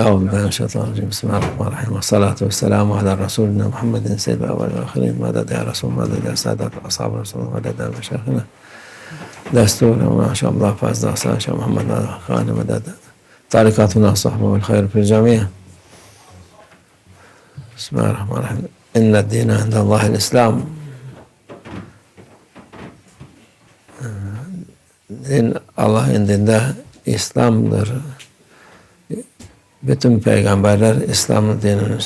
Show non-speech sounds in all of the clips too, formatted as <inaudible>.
أعوذ بالله من الشيطان الرجيم. بسم الله الرحمن الرحيم. والصلاة والسلام على رسولنا محمد سيد الأولين والآخرين. مدد يا رسول مدد يا سادة أصحاب رسول مدد يا مشايخنا. دستور ما شاء الله فاز دعسان شاء محمد خان مدد طريقتنا الصحبة والخير في الجميع. بسم الله الرحمن الرحيم. إن الدين عند الله الإسلام. din Allah indinde İslam'dır. Bütün peygamberler İslam dinini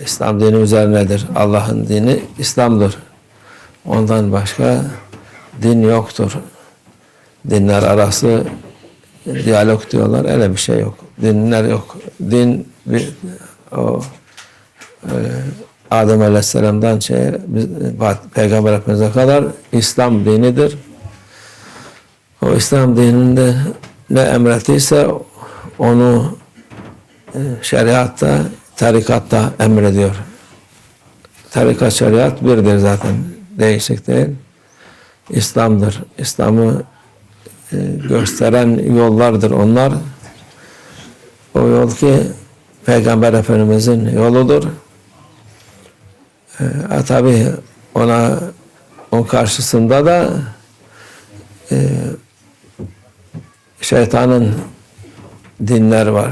İslam dini üzerinedir. Allah'ın dini İslam'dır. Ondan başka din yoktur. Dinler arası diyalog diyorlar. Öyle bir şey yok. Dinler yok. Din bir o e, Adem Aleyhisselam'dan şey, biz- Peygamber Efendimiz'e kadar İslam dinidir. O İslam dininde ne emrettiyse onu şeriatta, tarikatta emrediyor. Tarikat şeriat birdir zaten. Değişik değil. İslam'dır. İslam'ı e, gösteren yollardır onlar. O yol ki Peygamber Efendimizin yoludur. E, tabi ona onun karşısında da şeytanın dinler var.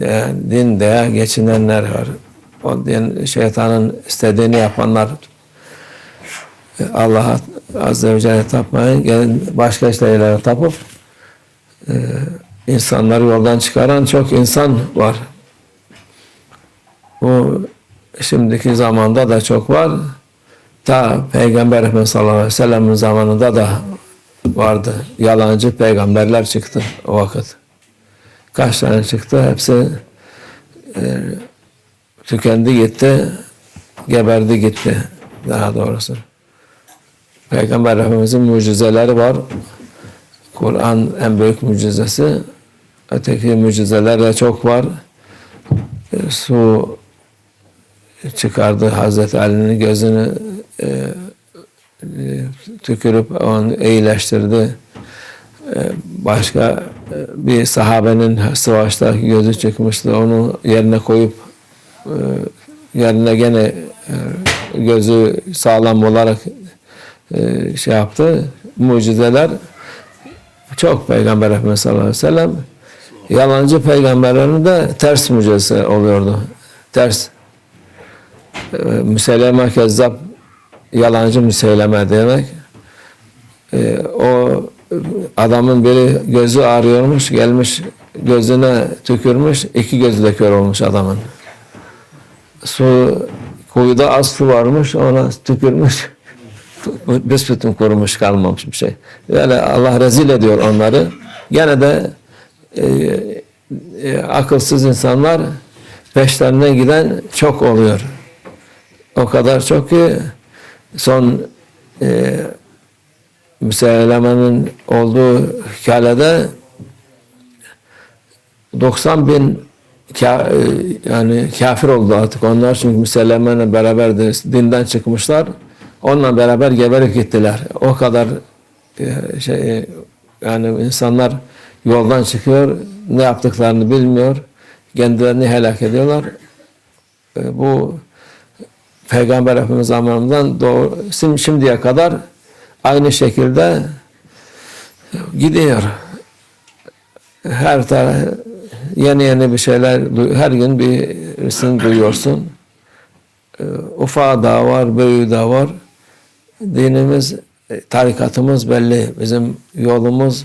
Yani din diye geçinenler var. O din, şeytanın istediğini yapanlar Allah'a Azze ve Celle tapmayın, gelin başka şeylere tapıp e, insanları yoldan çıkaran çok insan var. Bu şimdiki zamanda da çok var. Ta Peygamber Efendimiz sallallahu aleyhi ve sellem'in zamanında da vardı. Yalancı peygamberler çıktı o vakit. Kaç tane çıktı? Hepsi e, tükendi gitti, geberdi gitti daha doğrusu. Peygamber Efendimiz'in mucizeleri var. Kur'an en büyük mucizesi. Öteki mucizeler de çok var. E, su çıkardı Hazreti Ali'nin gözünü e, e, tükürüp onu iyileştirdi. E, başka bir sahabenin savaşta gözü çıkmıştı. Onu yerine koyup e, yerine gene e, gözü sağlam olarak e, şey yaptı. Mucizeler çok Peygamber Efendimiz sallallahu aleyhi ve sellem yalancı peygamberlerin de ters mucizesi oluyordu. Ters. E, Müseleme kezzap yalancı müseyleme demek. O adamın biri gözü ağrıyormuş, gelmiş gözüne tükürmüş, iki gözü de kör olmuş adamın. Su, kuyuda az su varmış, ona tükürmüş. <laughs> Büsbütün kurumuş kalmamış bir şey. Böyle Allah rezil ediyor onları. Gene de e, e, akılsız insanlar peşlerine giden çok oluyor. O kadar çok ki son e, Müseyleme'nin olduğu hikayede 90 bin e, yani kafir oldu artık onlar çünkü Müseyleme'yle beraber de dinden çıkmışlar. Onunla beraber geberip gittiler. O kadar e, şey yani insanlar yoldan çıkıyor, ne yaptıklarını bilmiyor, kendilerini helak ediyorlar. E, bu Peygamber Efendimiz zamanından doğru, şimdiye kadar aynı şekilde gidiyor. Her taraf yeni yeni bir şeyler, her gün birisini duyuyorsun. E, Ufağı da var, büyüğü de var. Dinimiz, e, tarikatımız belli. Bizim yolumuz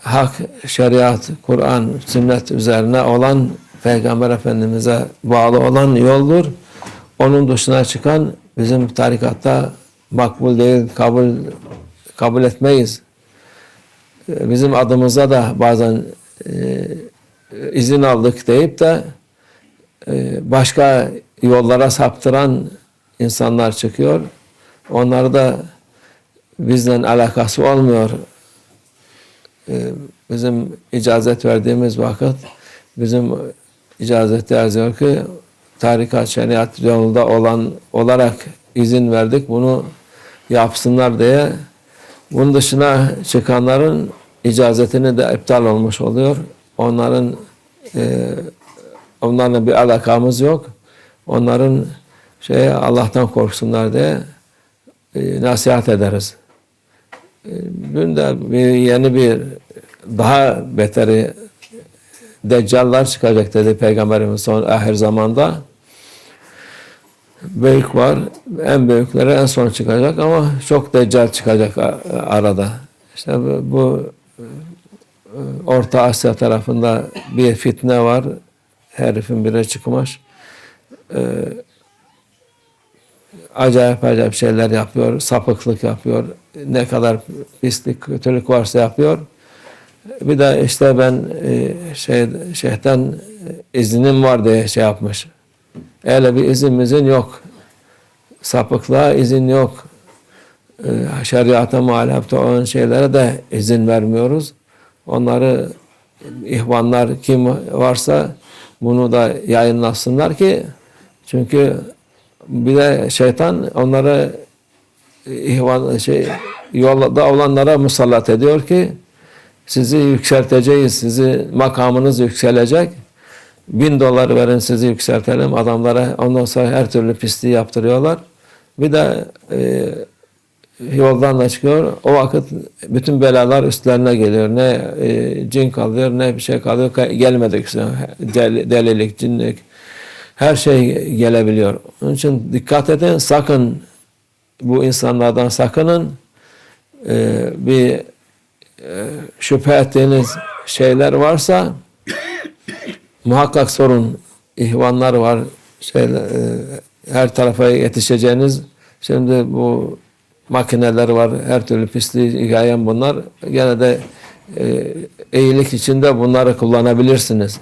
hak, şeriat, Kur'an, sünnet üzerine olan Peygamber Efendimiz'e bağlı olan yoldur. Onun dışına çıkan bizim tarikatta makbul değil, kabul kabul etmeyiz. Ee, Bizim adımıza da bazen e, izin aldık deyip de e, başka yollara saptıran insanlar çıkıyor. Onlar da bizden alakası olmuyor. Ee, Bizim icazet verdiğimiz vakit bizim icazette yazıyor ki tarikat şeriat yolunda olan olarak izin verdik bunu yapsınlar diye bunun dışına çıkanların icazetini de iptal olmuş oluyor. Onların e, onlarla bir alakamız yok. Onların şey Allah'tan korksunlar diye e, nasihat ederiz. E, dün de bir yeni bir daha beteri deccallar çıkacak dedi Peygamberimiz son ahir zamanda. Büyük var. En büyükleri en son çıkacak ama çok deccal çıkacak arada. İşte bu, e, Orta Asya tarafında bir fitne var. Herifin biri çıkmış. Ee, acayip acayip şeyler yapıyor. Sapıklık yapıyor. Ne kadar pislik, kötülük varsa yapıyor. Bir de işte ben e, şey şeyhten iznim var diye şey yapmış. Öyle bir iznimizin yok. Sapıklığa izin yok. E, şeriata muhalefet olan şeylere de izin vermiyoruz. Onları ihvanlar kim varsa bunu da yayınlasınlar ki çünkü bir de şeytan onları ihvan şey yolda olanlara musallat ediyor ki sizi yükselteceğiz, sizi makamınız yükselecek. Bin dolar verin sizi yükseltelim adamlara. Ondan sonra her türlü pisliği yaptırıyorlar. Bir de e, yoldan da çıkıyor. O vakit bütün belalar üstlerine geliyor. Ne e, cin kalıyor ne bir şey kalıyor. Ka- Gelmedik. Del, delilik, cinlik her şey gelebiliyor. Onun için dikkat edin. Sakın bu insanlardan sakının. E, bir e, şüphe ettiğiniz şeyler varsa muhakkak sorun. İhvanlar var. Şeyler, e, her tarafa yetişeceğiniz şimdi bu makineler var. Her türlü pisliği hikayem bunlar. Gene de e, iyilik içinde bunları kullanabilirsiniz.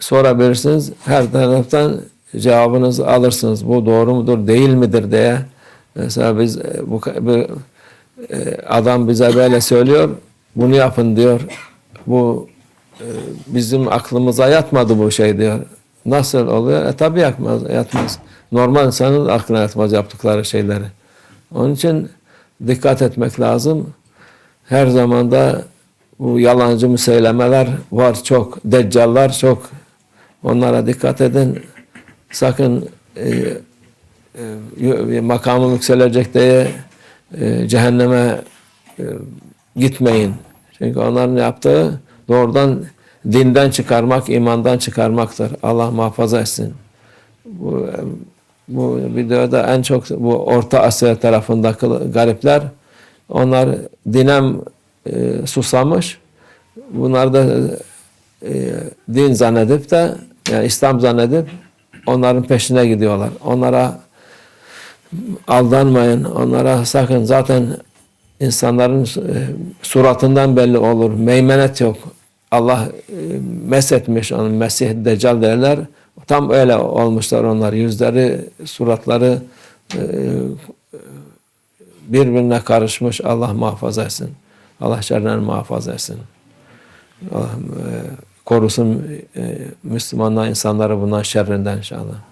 Sorabilirsiniz. Her taraftan cevabınızı alırsınız. Bu doğru mudur, değil midir diye. Mesela biz e, bu bu, e, adam bize böyle söylüyor. Bunu yapın diyor. Bu bizim aklımıza yatmadı bu şey diyor. Nasıl oluyor? E tabi yatmaz, yatmaz. Normal insanın aklına yatmaz yaptıkları şeyleri. Onun için dikkat etmek lazım. Her zamanda bu yalancı müseylemeler var çok. Deccallar çok. Onlara dikkat edin. Sakın e, e, makamı yükselecek diye e, cehenneme e, gitmeyin. Çünkü onların yaptığı doğrudan dinden çıkarmak, imandan çıkarmaktır. Allah muhafaza etsin. Bu, bu videoda en çok bu Orta Asya tarafındaki garipler onlar dinem e, susamış. Bunlar da e, din zannedip de yani İslam zannedip onların peşine gidiyorlar. Onlara aldanmayın. Onlara sakın zaten insanların e, suratından belli olur. Meymenet yok. Allah e, mesetmiş onu. Mesih Deccal derler. Tam öyle olmuşlar onlar. Yüzleri, suratları e, birbirine karışmış. Allah muhafaza etsin. Allah şerrinden muhafaza etsin. Allah korusun Müslümanlar insanları bundan şerrinden inşallah.